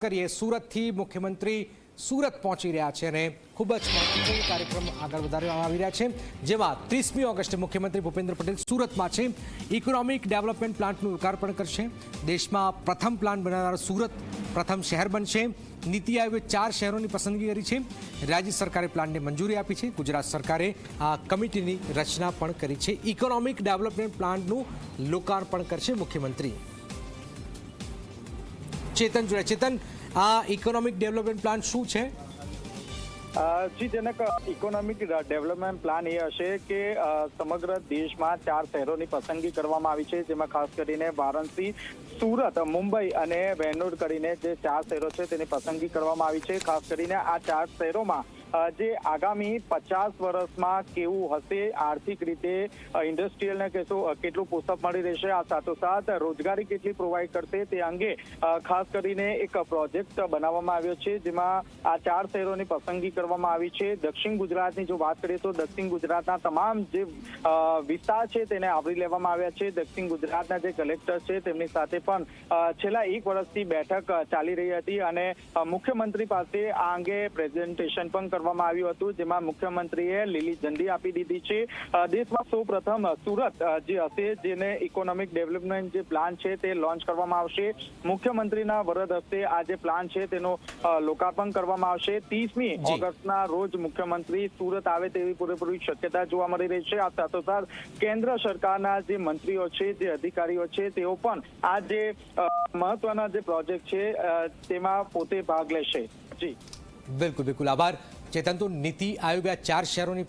કરીએ. સુરતથી મુખ્યમંત્રી સુરત પહોંચી રહ્યા છે અને ખૂબ જ મહત્વપૂર્ણ કાર્યક્રમ આગળ વધારવામાં આવી રહ્યા છે. જેમાં ત્રીસમી ઓગસ્ટે મુખ્યમંત્રી ભૂપેન્દ્ર પટેલ સુરતમાં છે. ઇકોનોમિક ડેવલપમેન્ટ પ્લાન્ટનું લોકાર્પણ કરશે. દેશમાં પ્રથમ પ્લાન્ટ બનાવનાર સુરત પ્રથમ શહેર બનશે. નીતિ આયોગે ચાર શહેરોની પસંદગી કરી છે. રાજ્ય સરકારે પ્લાનને મંજૂરી આપી છે. ગુજરાત સરકારે આ કમિટીની રચના પણ કરી છે. ઇકોનોમિક ડેવલપમેન્ટ પ્લાન્ટનું લોકાર્પણ કરશે મુખ્યમંત્રી. ચેતન જોડે. ચેતન, આ ઇકોનોમિક ડેવલપમેન્ટ પ્લાન શું છે? જી જનક ઇકોનોમિક ડેવલપમેન્ટ પ્લાન એ હશે કે સમગ્ર દેશમાં ચાર શહેરોની પસંદગી કરવામાં આવી છે, જેમાં ખાસ કરીને વારાણસી, સુરત, મુંબઈ અને બેંગ્લોર કરીને જે ચાર શહેરો છે, તેની પસંદગી કરવામાં આવી છે. ખાસ કરીને આ ચાર શહેરોમાં જે આગામી પચાસ વર્ષમાં કેવું હશે, આર્થિક રીતે ઇન્ડસ્ટ્રીયલને કહેશો કેટલું પોષક મળી રહેશે, આ સાથોસાથ રોજગારી કેટલી પ્રોવાઈડ કરશે તે અંગે ખાસ કરીને એક પ્રોજેક્ટ બનાવવામાં આવ્યો છે, જેમાં આ ચાર શહેરોની પસંદગી કરવામાં આવી છે. દક્ષિણ ગુજરાતની જો વાત કરીએ તો દક્ષિણ ગુજરાતના તમામ જે વિસ્તાર છે તેને આવરી લેવામાં આવ્યા છે. દક્ષિણ ગુજરાતના જે કલેક્ટર છે તેમની સાથે પણ છેલ્લા એક વર્ષથી બેઠક ચાલી રહી હતી અને મુખ્યમંત્રી પાસે આ અંગે પ્રેઝન્ટેશન પણ કરવામાં આવ્યું હતું જેમાં મુખ્યમંત્રીએ લીલી ઝંડી આપી દીધી છે. દેશમાં સૌ સુરત જે હશે જેને ઇકોનોમિક ડેવલપમેન્ટ જે પ્લાન છે તે લોન્ચ કરવામાં આવશે. મુખ્યમંત્રીના વરદ હસ્તે આ જે પ્લાન છે તેનો લોકાર્પણ કરવામાં આવશે. ત્રીસમી ઓગસ્ટના રોજ મુખ્યમંત્રી સુરત આવે તેવી પૂરેપૂરી શક્યતા જોવા મળી રહી છે. આ સાથોસાથ કેન્દ્ર સરકારના જે મંત્રીઓ છે જે અધિકારીઓ છે તેઓ પણ આ જે મહત્વના જે પ્રોજેક્ટ છે તેમાં પોતે ભાગ લેશે. જી. બિલકુલ બિલકુલ. આભાર. ચેતન તો નીતિ આયોગે આ ચાર શહેરોની